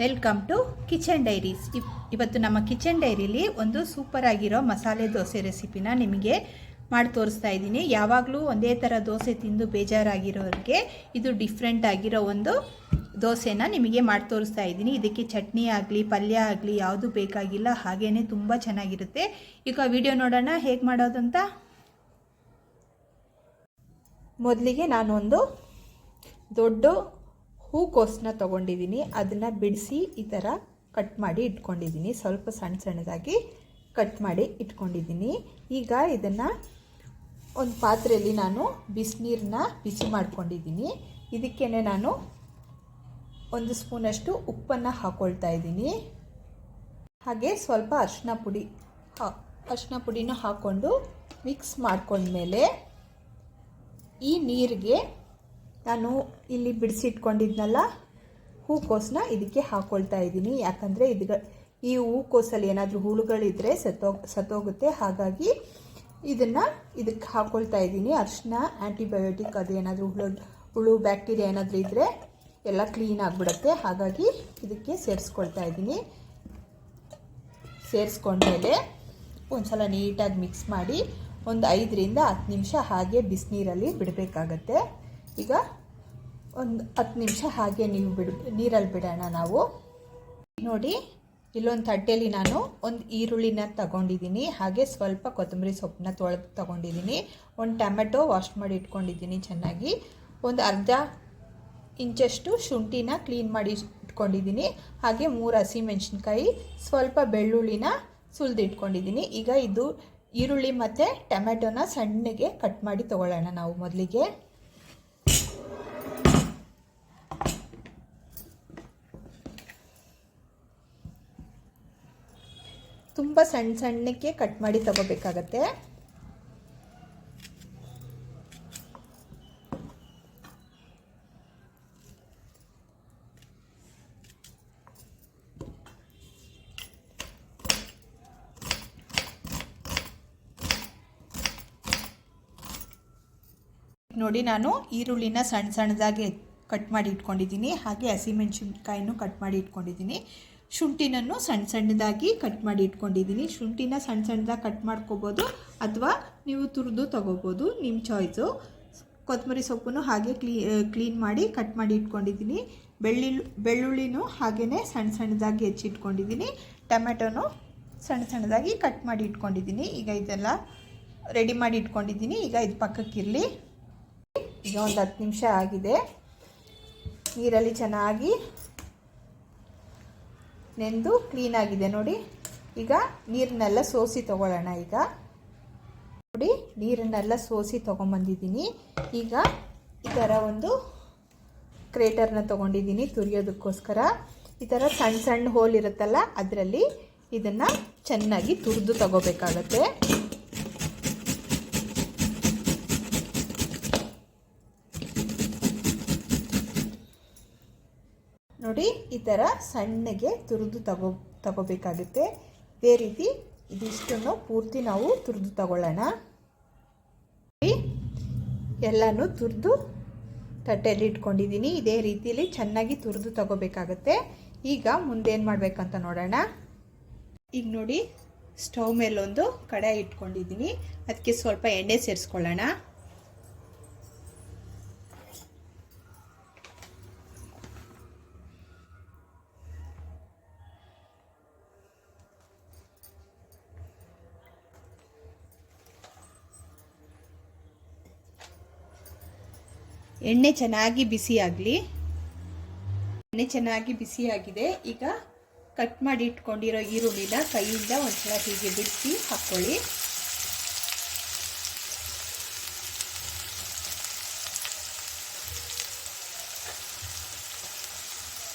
Welcome to kitchen diaries ಇವತ್ತು ನಮ್ಮ kitchen ಡೈರಿಲಿ ಒಂದು ಸೂಪರ್ ಆಗಿರೋ ಮಸಾಲೆ ದೋಸೆ ರೆಸಿಪಿನ ನಿಮಗೆ ಮಾಡಿ ತೋರಿಸ್ತಾ ಇದ್ದೀನಿ. ಯಾವಾಗಲೂ ಒಂದೇ ಥರ ದೋಸೆ ತಿಂದು ಬೇಜಾರಾಗಿರೋರಿಗೆ ಇದು ಡಿಫ್ರೆಂಟ್ ಆಗಿರೋ ಒಂದು ದೋಸೆನ ನಿಮಗೆ ಮಾಡಿ ತೋರಿಸ್ತಾ ಇದ್ದೀನಿ. ಇದಕ್ಕೆ ಚಟ್ನಿ ಆಗಲಿ, ಪಲ್ಯ ಆಗಲಿ ಯಾವುದು ಬೇಕಾಗಿಲ್ಲ ಹಾಗೇ ತುಂಬ ಚೆನ್ನಾಗಿರುತ್ತೆ. ಈಗ ವಿಡಿಯೋ ನೋಡೋಣ ಹೇಗೆ ಮಾಡೋದು ಅಂತ ಮೊದಲಿಗೆ ನಾನೊಂದು ದೊಡ್ಡ ಹೂಕೋಸನ್ನ ತೊಗೊಂಡಿದ್ದೀನಿ, ಅದನ್ನು ಬಿಡಿಸಿ ಈ ಥರ ಕಟ್ ಮಾಡಿ ಇಟ್ಕೊಂಡಿದ್ದೀನಿ. ಸ್ವಲ್ಪ ಸಣ್ಣ ಸಣ್ಣದಾಗಿ ಕಟ್ ಮಾಡಿ ಇಟ್ಕೊಂಡಿದ್ದೀನಿ. ಈಗ ಇದನ್ನು ಒಂದು ಪಾತ್ರೆಯಲ್ಲಿ ನಾನು ಬಿಸಿನೀರನ್ನ ಬಿಸಿ ಮಾಡ್ಕೊಂಡಿದ್ದೀನಿ. ಇದಕ್ಕೇ ನಾನು ಒಂದು ಸ್ಪೂನಷ್ಟು ಉಪ್ಪನ್ನು ಹಾಕ್ಕೊಳ್ತಾ ಇದ್ದೀನಿ. ಹಾಗೆ ಸ್ವಲ್ಪ ಅರಿಶಿನ ಪುಡಿ, ಹಾ, ಅರಿಶಿನ ಪುಡಿನ ಹಾಕ್ಕೊಂಡು ಮಿಕ್ಸ್ ಮಾಡ್ಕೊಂಡ್ಮೇಲೆ ಈ ನೀರಿಗೆ ನಾನು ಇಲ್ಲಿ ಬಿಡಿಸಿಟ್ಕೊಂಡಿದ್ನಲ್ಲ? ಹೂಕೋಸನ್ನ ಇದಕ್ಕೆ ಹಾಕ್ಕೊಳ್ತಾ ಇದ್ದೀನಿ. ಯಾಕಂದರೆ ಇದು ಈ ಹೂಕೋಸಲ್ಲಿ ಏನಾದರೂ ಹುಳುಗಳಿದ್ದರೆ ಸತ್ತೋಗಿ ಸತ್ತೋಗುತ್ತೆ. ಹಾಗಾಗಿ ಇದನ್ನು ಇದಕ್ಕೆ ಹಾಕ್ಕೊಳ್ತಾ ಇದ್ದೀನಿ. ಅರ್ಶಿನ ಆ್ಯಂಟಿಬಯೋಟಿಕ್ ಅದು ಏನಾದರೂ ಹುಳು ಹುಳು, ಬ್ಯಾಕ್ಟೀರಿಯಾ ಏನಾದರೂ ಇದ್ದರೆ ಎಲ್ಲ ಕ್ಲೀನ್ ಆಗಿಬಿಡುತ್ತೆ. ಹಾಗಾಗಿ ಇದಕ್ಕೆ ಸೇರಿಸ್ಕೊಳ್ತಾ ಇದ್ದೀನಿ. ಸೇರಿಸ್ಕೊಂಡ್ಮೇಲೆ ಒಂದು ಸಲ ನೀಟಾಗಿ ಮಿಕ್ಸ್ ಮಾಡಿ ಒಂದು ಐದರಿಂದ ಹತ್ತು ನಿಮಿಷ ಹಾಗೆ ಬಿಸಿನೀರಲ್ಲಿ ಬಿಡಬೇಕಾಗತ್ತೆ. ಈಗ ಒಂದು ಹತ್ತು ನಿಮಿಷ ಹಾಗೆ ನೀವು ಬಿಡ್, ನೀರಲ್ಲಿ ಬಿಡೋಣ ನಾವು. ನೋಡಿ, ಇಲ್ಲೊಂದು ತಟ್ಟೆಯಲ್ಲಿ ನಾನು ಒಂದು ಈರುಳ್ಳಿನ ತಗೊಂಡಿದ್ದೀನಿ, ಹಾಗೆ ಸ್ವಲ್ಪ ಕೊತ್ತಂಬರಿ ಸೊಪ್ಪನ್ನ ತೊಳೆದು ತಗೊಂಡಿದ್ದೀನಿ. ಒಂದು ಟೊಮೆಟೊ ವಾಶ್ ಮಾಡಿ ಇಟ್ಕೊಂಡಿದ್ದೀನಿ ಚೆನ್ನಾಗಿ. ಒಂದು ಅರ್ಧ ಇಂಚಷ್ಟು ಶುಂಠಿನ ಕ್ಲೀನ್ ಮಾಡಿ ಇಟ್ಕೊಂಡಿದ್ದೀನಿ. ಹಾಗೆ ಮೂರು ಹಸಿಮೆಣ್ಸಿನ್ಕಾಯಿ, ಸ್ವಲ್ಪ ಬೆಳ್ಳುಳ್ಳಿನ ಸುಲಿದು ಇಟ್ಕೊಂಡಿದ್ದೀನಿ ಈಗ ಇದು ಈರುಳ್ಳಿ ಮತ್ತು ಟೊಮೆಟೊನ ಸಣ್ಣಗೆ ಕಟ್ ಮಾಡಿ ತೊಗೊಳ್ಳೋಣ ನಾವು ಮೊದಲಿಗೆ. ತುಂಬ ಸಣ್ಣ ಸಣ್ಣಕ್ಕೆ ಕಟ್ ಮಾಡಿ ತಗೋಬೇಕಾಗತ್ತೆ. ನೋಡಿ ನಾನು ಈರುಳ್ಳಿನ ಸಣ್ಣ ಸಣ್ಣದಾಗಿ ಕಟ್ ಮಾಡಿ ಇಟ್ಕೊಂಡಿದ್ದೀನಿ. ಹಾಗೆ ಹಸಿಮೆಣ್ಸಿನ್ಕಾಯಿನೂ ಕಟ್ ಮಾಡಿ ಇಟ್ಕೊಂಡಿದ್ದೀನಿ. ಶುಂಠಿನನ್ನು ಸಣ್ಣ ಸಣ್ಣದಾಗಿ ಕಟ್ ಮಾಡಿ ಇಟ್ಕೊಂಡಿದ್ದೀನಿ. ಶುಂಠಿನ ಸಣ್ಣ ಸಣ್ಣದಾಗಿ ಕಟ್ ಮಾಡ್ಕೋಬೋದು ಅಥವಾ ನೀವು ತುರಿದು ತೊಗೋಬೋದು ನಿಮ್ಮ ಚಾಯ್ಸು ಕೊತ್ತಂಬರಿ ಸೊಪ್ಪನ್ನು ಹಾಗೆ ಕ್ಲೀ ಕ್ಲೀನ್ ಮಾಡಿ ಕಟ್ ಮಾಡಿ ಇಟ್ಕೊಂಡಿದ್ದೀನಿ. ಬೆಳ್ಳುಳ್ಳಿ ಬೆಳ್ಳುಳ್ಳಿನೂ ಹಾಗೆಯೇ ಸಣ್ಣ ಸಣ್ಣದಾಗಿ ಹೆಚ್ಚಿಟ್ಕೊಂಡಿದ್ದೀನಿ. ಟೊಮೆಟೊನು ಸಣ್ಣ ಸಣ್ಣದಾಗಿ ಕಟ್ ಮಾಡಿ ಇಟ್ಕೊಂಡಿದ್ದೀನಿ. ಈಗ ಇದೆಲ್ಲ ರೆಡಿ ಮಾಡಿ ಇಟ್ಕೊಂಡಿದ್ದೀನಿ. ಈಗ ಇದು ಪಕ್ಕಕ್ಕಿರಲಿ ಈಗ ಒಂದು ಹತ್ತು ನಿಮಿಷ ಆಗಿದೆ. ನೀರಲ್ಲಿ ಚೆನ್ನಾಗಿ ನೆಂದು ಕ್ಲೀನಾಗಿದೆ ನೋಡಿ. ಈಗ ನೀರನ್ನೆಲ್ಲ ಸೋಸಿ ತಗೊಳ್ಳೋಣ ಈಗ. ನೋಡಿ ನೀರನ್ನೆಲ್ಲ ಸೋಸಿ ತೊಗೊಂಬಂದಿದ್ದೀನಿ. ಈಗ ಈ ಥರ ಒಂದು ಕ್ರೇಟರ್ನ ತೊಗೊಂಡಿದ್ದೀನಿ ತುರಿಯೋದಕ್ಕೋಸ್ಕರ. ಈ ಥರ ಸಣ್ಣ ಸಣ್ಣ ಹೋಲ್ ಇರುತ್ತಲ್ಲ, ಅದರಲ್ಲಿ ಇದನ್ನು ಚೆನ್ನಾಗಿ ತುರಿದು ತಗೋಬೇಕಾಗತ್ತೆ. ನೋಡಿ, ಈ ಥರ ಸಣ್ಣಗೆ ತುರಿದು ತಗೋ, ತಗೋಬೇಕಾಗುತ್ತೆ. ಇದೇ ರೀತಿ ಇದಿಷ್ಟನ್ನು ಪೂರ್ತಿ ನಾವು ತುರಿದು ತಗೊಳ್ಳೋಣ. ಎಲ್ಲನೂ ತುರಿದು ತಟ್ಟೆಯಲ್ಲಿ ಇಟ್ಕೊಂಡಿದ್ದೀನಿ. ಇದೇ ರೀತಿಯಲ್ಲಿ ಚೆನ್ನಾಗಿ ತುರಿದು ತಗೋಬೇಕಾಗತ್ತೆ. ಈಗ ಮುಂದೇನು ಮಾಡಬೇಕಂತ ನೋಡೋಣ. ಈಗ ನೋಡಿ, ಸ್ಟವ್ ಮೇಲೊಂದು ಕಡಾಯಿ ಇಟ್ಕೊಂಡಿದ್ದೀನಿ. ಅದಕ್ಕೆ ಸ್ವಲ್ಪ ಎಣ್ಣೆ ಸೇರಿಸ್ಕೊಳ್ಳೋಣ. ಎಣ್ಣೆ ಚೆನ್ನಾಗಿ ಬಿಸಿ ಆಗಲಿ. ಎಣ್ಣೆ ಚೆನ್ನಾಗಿ ಬಿಸಿಯಾಗಿದೆ ಈಗ ಕಟ್ ಮಾಡಿ ಇಟ್ಕೊಂಡಿರೋ ಈರುಳ್ಳಿನ ಕೈಯಿಂದ ಒಂದ್ಸಲ ಹೀಗೆ ಬಿಡಿಸಿ ಹಾಕ್ಕೊಳ್ಳಿ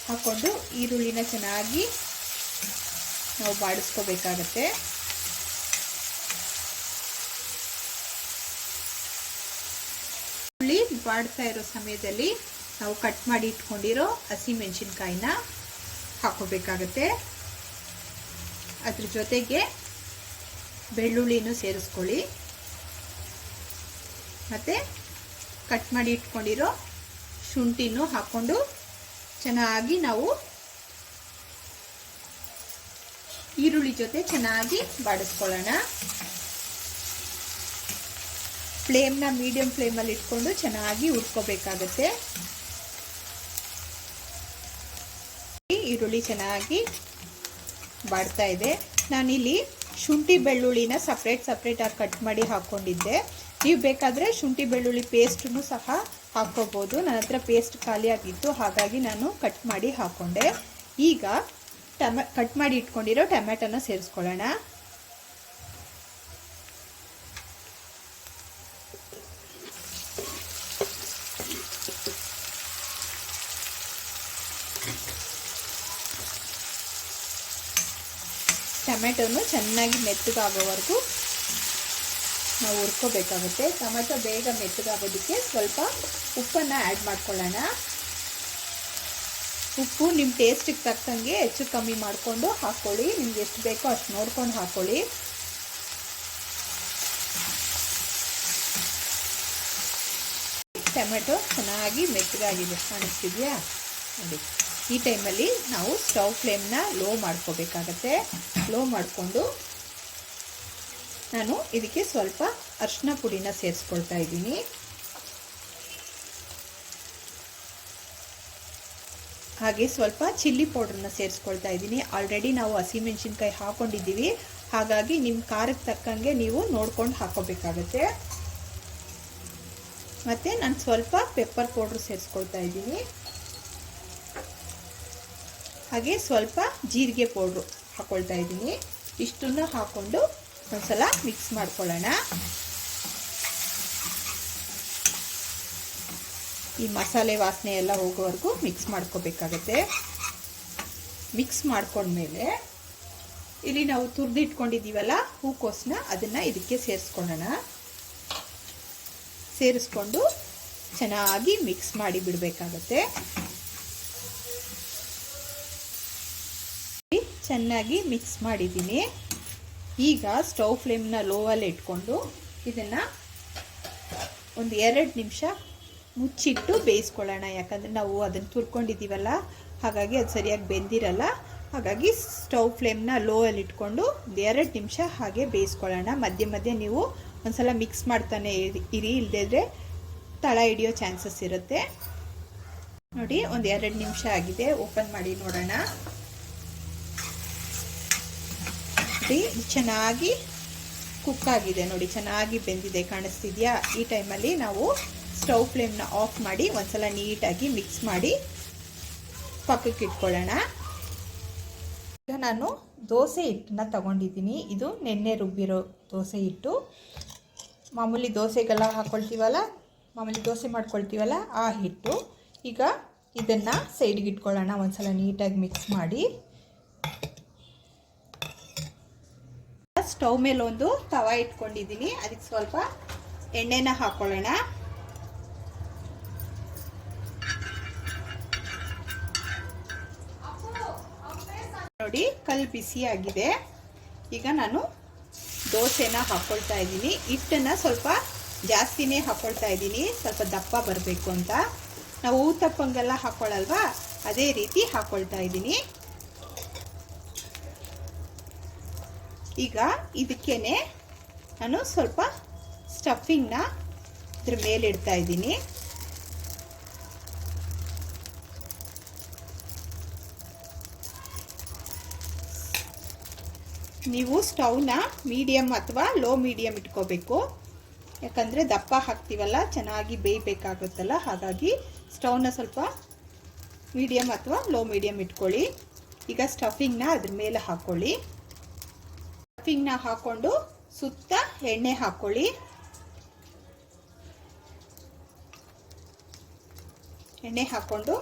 ಹಾಕ್ಕೊಂಡು ಈರುಳ್ಳಿನ ಚೆನ್ನಾಗಿ ನಾವು ಬಾಡಿಸ್ಕೋಬೇಕಾಗತ್ತೆ. ಈರುಳ್ಳಿ ಬಾಡ್ತಾ ಇರೋ ಸಮಯದಲ್ಲಿ ನಾವು ಕಟ್ ಮಾಡಿ ಇಟ್ಕೊಂಡಿರೋ ಹಸಿಮೆಣಸಿನ್ಕಾಯಿನ ಹಾಕೋಬೇಕಾಗತ್ತೆ. ಅದ್ರ ಜೊತೆಗೆ ಬೆಳ್ಳುಳ್ಳಿನೂ ಸೇರಿಸ್ಕೊಳ್ಳಿ. ಮತ್ತು ಕಟ್ ಮಾಡಿ ಇಟ್ಕೊಂಡಿರೋ ಶುಂಠಿನೂ ಹಾಕ್ಕೊಂಡು ಚೆನ್ನಾಗಿ ನಾವು ಈರುಳ್ಳಿ ಜೊತೆ ಚೆನ್ನಾಗಿ ಬಾಡಿಸ್ಕೊಳ್ಳೋಣ. ಫ್ಲೇಮ್ನ ಮೀಡಿಯಮ್ ಫ್ಲೇಮಲ್ಲಿ ಇಟ್ಕೊಂಡು ಚೆನ್ನಾಗಿ ಹುರ್ಕೋಬೇಕಾಗತ್ತೆ. ಈರುಳ್ಳಿ ಚೆನ್ನಾಗಿ ಬಾಡ್ತಾ ಇದೆ. ನಾನಿಲ್ಲಿ ಶುಂಠಿ ಬೆಳ್ಳುಳ್ಳಿನ ಸಪ್ರೇಟ್ ಸಪ್ರೇಟಾಗಿ ಕಟ್ ಮಾಡಿ ಹಾಕ್ಕೊಂಡಿದ್ದೆ. ನೀವು ಬೇಕಾದರೆ ಶುಂಠಿ ಬೆಳ್ಳುಳ್ಳಿ ಪೇಸ್ಟನ್ನು ಸಹ ಹಾಕ್ಕೋಬೋದು. ನನ್ನ ಹತ್ರ ಪೇಸ್ಟ್ ಖಾಲಿಯಾಗಿತ್ತು ಹಾಗಾಗಿ ನಾನು ಕಟ್ ಮಾಡಿ ಹಾಕ್ಕೊಂಡೆ ಈಗ ಟಮ, ಕಟ್ ಮಾಡಿ ಇಟ್ಕೊಂಡಿರೋ ಟೊಮೆಟೊನ ಸೇರಿಸ್ಕೊಳ್ಳೋಣ. ಟೊಮೆಟೊನು ಚೆನ್ನಾಗಿ ಮೆತ್ತಗಾಗೋವರೆಗೂ ನಾವು ಹುರ್ಕೋಬೇಕಾಗುತ್ತೆ. ಟೊಮೆಟೊ ಬೇಗ ಮೆತ್ತಗಾಗೋದಕ್ಕೆ ಸ್ವಲ್ಪ ಉಪ್ಪನ್ನು ಆ್ಯಡ್ ಮಾಡ್ಕೊಳ್ಳೋಣ. ಉಪ್ಪು ನಿಮ್ಮ ಟೇಸ್ಟಿಗೆ ತಕ್ಕಂಗೆ ಹೆಚ್ಚು ಕಮ್ಮಿ ಮಾಡಿಕೊಂಡು ಹಾಕ್ಕೊಳ್ಳಿ ನಿಮ್ಗೆ ಎಷ್ಟು ಬೇಕೋ ಅಷ್ಟು ನೋಡ್ಕೊಂಡು ಹಾಕ್ಕೊಳ್ಳಿ ಟೊಮೆಟೊ ಚೆನ್ನಾಗಿ ಮೆತ್ತಗಾಗಿದೆ. ಕಾಣಿಸ್ತಿದೆಯಾ? ನೋಡಿ. ಈ ಟೈಮಲ್ಲಿ ನಾವು ಸ್ಟವ್ ಫ್ಲೇಮ್ನ ಲೋ ಮಾಡ್ಕೋಬೇಕಾಗತ್ತೆ. ಲೋ ಮಾಡಿಕೊಂಡು ನಾನು ಇದಕ್ಕೆ ಸ್ವಲ್ಪ ಅರಿಶಿನ ಪುಡಿನ ಸೇರಿಸ್ಕೊಳ್ತಾ ಇದ್ದೀನಿ. ಹಾಗೆ ಸ್ವಲ್ಪ ಚಿಲ್ಲಿ ಪೌಡ್ರನ್ನ ಸೇರಿಸ್ಕೊಳ್ತಾ ಇದ್ದೀನಿ. ಆಲ್ರೆಡಿ ನಾವು ಹಸಿಮೆಣ್ಸಿನ್ಕಾಯಿ ಹಾಕ್ಕೊಂಡಿದ್ದೀವಿ ಹಾಗಾಗಿ ನಿಮ್ಮ ಖಾರಕ್ಕೆ ತಕ್ಕಂಗೆ ನೀವು ನೋಡ್ಕೊಂಡು ಹಾಕೋಬೇಕಾಗತ್ತೆ. ಮತ್ತು ನಾನು ಸ್ವಲ್ಪ ಪೆಪ್ಪರ್ ಪೌಡ್ರ್ ಸೇರಿಸ್ಕೊಳ್ತಾ ಇದ್ದೀನಿ. ಹಾಗೆ ಸ್ವಲ್ಪ ಜೀರಿಗೆ ಪೌಡ್ರು ಹಾಕ್ಕೊಳ್ತಾ ಇದ್ದೀನಿ. ಇಷ್ಟನ್ನು ಹಾಕ್ಕೊಂಡು ಒಂದ್ಸಲ ಮಿಕ್ಸ್ ಮಾಡ್ಕೊಳ್ಳೋಣ. ಈ ಮಸಾಲೆ ವಾಸನೆ ಎಲ್ಲ ಹೋಗೋವರೆಗೂ ಮಿಕ್ಸ್ ಮಾಡ್ಕೋಬೇಕಾಗತ್ತೆ. ಮಿಕ್ಸ್ ಮಾಡ್ಕೊಂಡ್ಮೇಲೆ ಇಲ್ಲಿ ನಾವು ತುರಿದಿಟ್ಕೊಂಡಿದ್ದೀವಲ್ಲ ಹೂಕೋಸನ್ನ ಅದನ್ನು ಇದಕ್ಕೆ ಸೇರಿಸ್ಕೊಳ್ಳೋಣ. ಸೇರಿಸ್ಕೊಂಡು ಚೆನ್ನಾಗಿ ಮಿಕ್ಸ್ ಮಾಡಿ ಬಿಡಬೇಕಾಗತ್ತೆ. ಚೆನ್ನಾಗಿ ಮಿಕ್ಸ್ ಮಾಡಿದ್ದೀನಿ. ಈಗ ಸ್ಟವ್ ಫ್ಲೇಮ್ನ ಲೋವಲ್ಲಿ ಇಟ್ಕೊಂಡು ಇದನ್ನು ಒಂದು ಎರಡು ನಿಮಿಷ ಮುಚ್ಚಿಟ್ಟು ಬೇಯಿಸ್ಕೊಳ್ಳೋಣ. ಯಾಕಂದರೆ ನಾವು ಅದನ್ನು ತುರ್ಕೊಂಡಿದ್ದೀವಲ್ಲ, ಹಾಗಾಗಿ ಅದು ಸರಿಯಾಗಿ ಬೆಂದಿರಲ್ಲ. ಹಾಗಾಗಿ ಸ್ಟವ್ ಫ್ಲೇಮ್ನ ಲೋವಲ್ಲಿ ಇಟ್ಕೊಂಡು ಒಂದು ಎರಡು ನಿಮಿಷ ಹಾಗೆ ಬೇಯಿಸ್ಕೊಳ್ಳೋಣ. ಮಧ್ಯೆ ಮಧ್ಯೆ ನೀವು ಒಂದ್ಸಲ ಮಿಕ್ಸ್ ಮಾಡ್ತಾನೆ ಇರಿ ಇಲ್ಲದಿದ್ರೆ ತಳ ಹಿಡಿಯೋ ಚಾನ್ಸಸ್ ಇರುತ್ತೆ. ನೋಡಿ, ಒಂದು ಎರಡು ನಿಮಿಷ ಆಗಿದೆ. ಓಪನ್ ಮಾಡಿ ನೋಡೋಣ. ನೋಡಿ, ಚೆನ್ನಾಗಿ ಕುಕ್ ಆಗಿದೆ ನೋಡಿ, ಚೆನ್ನಾಗಿ ಬೆಂದಿದೆ, ಕಾಣಿಸ್ತಿದೆಯಾ? ಈ ಟೈಮಲ್ಲಿ ನಾವು ಸ್ಟವ್ ಫ್ಲೇಮ್ನ ಆಫ್ ಮಾಡಿ ಒಂದ್ಸಲ ನೀಟಾಗಿ ಮಿಕ್ಸ್ ಮಾಡಿ ಪಕ್ಕಕ್ಕೆ ಇಟ್ಕೊಳ್ಳೋಣ. ಈಗ ನಾನು ದೋಸೆ ಹಿಟ್ಟನ್ನ ತಗೊಂಡಿದ್ದೀನಿ. ಇದು ನೆನ್ನೆ ರುಬ್ಬಿರೋ ದೋಸೆ ಹಿಟ್ಟು. ಮಾಮೂಲಿ ದೋಸೆಗೆಲ್ಲ ಹಾಕ್ಕೊಳ್ತೀವಲ್ಲ ಮಾಮೂಲಿ ದೋಸೆ ಮಾಡ್ಕೊಳ್ತೀವಲ್ಲ? ಆ ಹಿಟ್ಟು. ಈಗ ಇದನ್ನು ಸೈಡ್ಗೆ ಇಟ್ಕೊಳ್ಳೋಣ, ಒಂದ್ಸಲ ನೀಟಾಗಿ ಮಿಕ್ಸ್ ಮಾಡಿ. ಸ್ಟವ್ ಮೇಲೆ ಒಂದು ತವ ಇಟ್ಕೊಂಡಿದ್ದೀನಿ. ಅದಕ್ಕೆ ಸ್ವಲ್ಪ ಎಣ್ಣೆನ ಹಾಕೊಳ್ಳೋಣ. ನೋಡಿ, ಕಲ್ ಬಿಸಿ ಆಗಿದೆ. ಈಗ ನಾನು ದೋಸೆನ ಹಾಕ್ಕೊಳ್ತಾ ಇದ್ದೀನಿ. ಹಿಟ್ಟನ್ನು ಸ್ವಲ್ಪ ಜಾಸ್ತಿನೇ ಹಾಕ್ಕೊಳ್ತಾ ಇದ್ದೀನಿ. ಸ್ವಲ್ಪ ದಪ್ಪ ಬರಬೇಕು ಅಂತ. ನಾವು ಊತಪ್ಪಂಗೆಲ್ಲ ಹಾಕೊಳ್ಳಲ್ವಾ? ಅದೇ ರೀತಿ ಹಾಕೊಳ್ತಾ ಇದ್ದೀನಿ. ಈಗ ಇದಕ್ಕೇನೆ ನಾನು ಸ್ವಲ್ಪ ಸ್ಟಫಿಂಗ್ನ ಇದ್ರ ಮೇಲೆ ಇಡ್ತಾ ಇದ್ದೀನಿ. ನೀವು ಸ್ಟವ್ನ ಮೀಡಿಯಮ್ ಅಥವಾ ಲೋ ಮೀಡಿಯಮ್ ಇಟ್ಕೋಬೇಕು. ಯಾಕಂದರೆ ದಪ್ಪ ಹಾಕ್ತೀವಲ್ಲ, ಚೆನ್ನಾಗಿ ಬೇಯಬೇಕಾಗುತ್ತಲ್ಲ, ಹಾಗಾಗಿ ಸ್ಟವ್ನ ಸ್ವಲ್ಪ ಮೀಡಿಯಮ್ ಅಥವಾ ಲೋ ಮೀಡಿಯಮ್ ಇಟ್ಕೊಳ್ಳಿ. ಈಗ ಸ್ಟಫಿಂಗ್ನ ಅದ್ರ ಮೇಲೆ ಹಾಕ್ಕೊಳ್ಳಿ ಸ್ಟಫಿಂಗ್ನ ಹಾಕ್ಕೊಂಡು ಸುತ್ತ ಎಣ್ಣೆ ಹಾಕೊಳ್ಳಿ. ಎಣ್ಣೆ ಹಾಕ್ಕೊಂಡು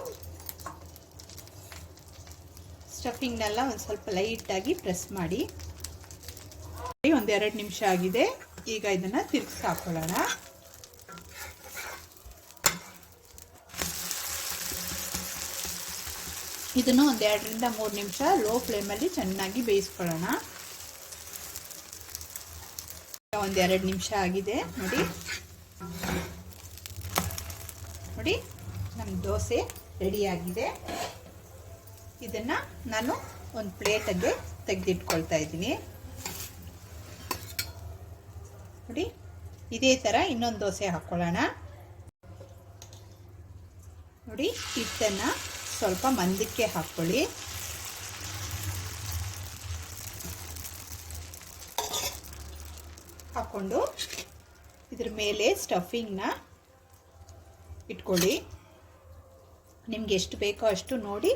ಸ್ಟಫಿಂಗ್ನೆಲ್ಲ ಒಂದು ಸ್ವಲ್ಪ ಲೈಟಾಗಿ ಪ್ರೆಸ್ ಮಾಡಿ. ಒಂದೆರಡು ನಿಮಿಷ ಆಗಿದೆ. ಈಗ ಇದನ್ನು ತಿರುಗಿಸಿ ಹಾಕೊಳ್ಳೋಣ. ಇದನ್ನು ಒಂದು ಎರಡರಿಂದ ಮೂರು ನಿಮಿಷ ಲೋ ಫ್ಲೇಮಲ್ಲಿ ಚೆನ್ನಾಗಿ ಬೇಯಿಸ್ಕೊಳ್ಳೋಣ. ಒಂದೆರಡು ನಿಮಿಷ ಆಗಿದೆ. ನೋಡಿ. ನೋಡಿ ನಮ್ಮ ದೋಸೆ ರೆಡಿಯಾಗಿದೆ ಇದನ್ನು ನಾನು ಒಂದು ಪ್ಲೇಟಲ್ಲಿ ತೆಗೆದಿಟ್ಕೊಳ್ತಾ ಇದ್ದೀನಿ. ನೋಡಿ, ಇದೇ ಥರ ಇನ್ನೊಂದು ದೋಸೆ ಹಾಕ್ಕೊಳ್ಳೋಣ ನೋಡಿ, ಹಿಟ್ಟನ್ನು ಸ್ವಲ್ಪ ಮಂದಕ್ಕೆ ಹಾಕ್ಕೊಳ್ಳಿ ಹಾಕ್ಕೊಂಡು ಇದ್ರ ಮೇಲೆ ಸ್ಟಫಿಂಗ್ನ ಇಟ್ಕೊಳ್ಳಿ. ನಿಮ್ಗೆ ಎಷ್ಟು ಬೇಕೋ ಅಷ್ಟು ನೋಡಿ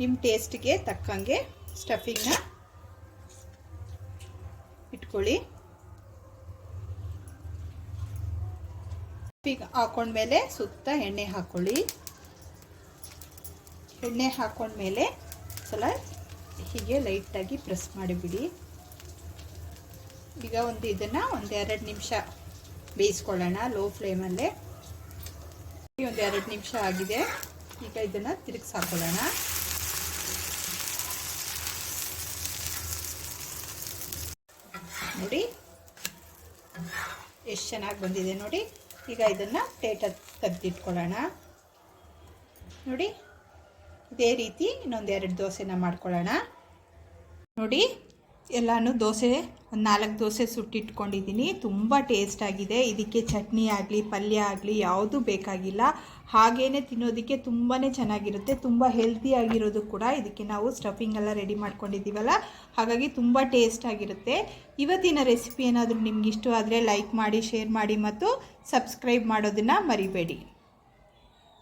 ನಿಮ್ಮ ಟೇಸ್ಟ್ಗೆ ತಕ್ಕಂಗೆ ಸ್ಟಫಿಂಗ್ನ ಇಟ್ಕೊಳ್ಳಿ. ಸ್ಟಫಿಂಗ್ ಹಾಕೊಂಡ್ಮೇಲೆ ಸುತ್ತ ಎಣ್ಣೆ ಹಾಕ್ಕೊಳ್ಳಿ ಎಣ್ಣೆ ಹಾಕೊಂಡ್ಮೇಲೆ ಸಲ ಹೀಗೆ ಲೈಟಾಗಿ ಪ್ರೆಸ್ ಮಾಡಿಬಿಡಿ. ಈಗ ಒಂದು ಇದನ್ನು ಒಂದು ಎರಡು ನಿಮಿಷ ಬೇಯಿಸ್ಕೊಳ್ಳೋಣ ಲೋ ಫ್ಲೇಮಲ್ಲೇ ಒಂದು ಎರಡು ನಿಮಿಷ ಆಗಿದೆ. ಈಗ ಇದನ್ನು ತಿರುಗಿಸಿ ಹಾಕೊಳ್ಳೋಣ. ನೋಡಿ. ಎಷ್ಟು ಚೆನ್ನಾಗಿ ಬಂದಿದೆ ನೋಡಿ. ಈಗ ಇದನ್ನು ಪ್ಲೇಟ್ ತೆಗೆದಿಟ್ಕೊಳ್ಳೋಣ. ನೋಡಿ. ಇದೇ ರೀತಿ ಇನ್ನೊಂದು ಎರಡು ದೋಸೆನ ಮಾಡ್ಕೊಳ್ಳೋಣ. ನೋಡಿ. ಎಲ್ಲಾನು ದೋಸೆ, ಒಂದು ನಾಲ್ಕು ದೋಸೆ ಸುಟ್ಟಿಟ್ಕೊಂಡಿದ್ದೀನಿ ತುಂಬ ಟೇಸ್ಟ್ ಆಗಿದೆ. ಇದಕ್ಕೆ ಚಟ್ನಿ ಆಗಲಿ, ಪಲ್ಯ ಆಗಲಿ ಯಾವುದೂ ಬೇಕಾಗಿಲ್ಲ. ಹಾಗೇ ತಿನ್ನೋದಕ್ಕೆ ತುಂಬಾ ಚೆನ್ನಾಗಿರುತ್ತೆ. ತುಂಬ ಹೆಲ್ತಿ ಆಗಿರೋದು ಕೂಡ ಇದಕ್ಕೆ ನಾವು ಸ್ಟಫಿಂಗ್ ಎಲ್ಲ ರೆಡಿ ಮಾಡ್ಕೊಂಡಿದ್ದೀವಲ್ಲ ಹಾಗಾಗಿ ತುಂಬ ಟೇಸ್ಟ್ ಆಗಿರುತ್ತೆ. ಇವತ್ತಿನ ರೆಸಿಪಿ ಏನಾದರೂ ನಿಮ್ಗೆ ಇಷ್ಟ ಆದರೆ ಲೈಕ್ ಮಾಡಿ ಶೇರ್ ಮಾಡಿ ಮತ್ತು ಸಬ್ಸ್ಕ್ರೈಬ್ ಮಾಡೋದನ್ನು ಮರಿಬೇಡಿ.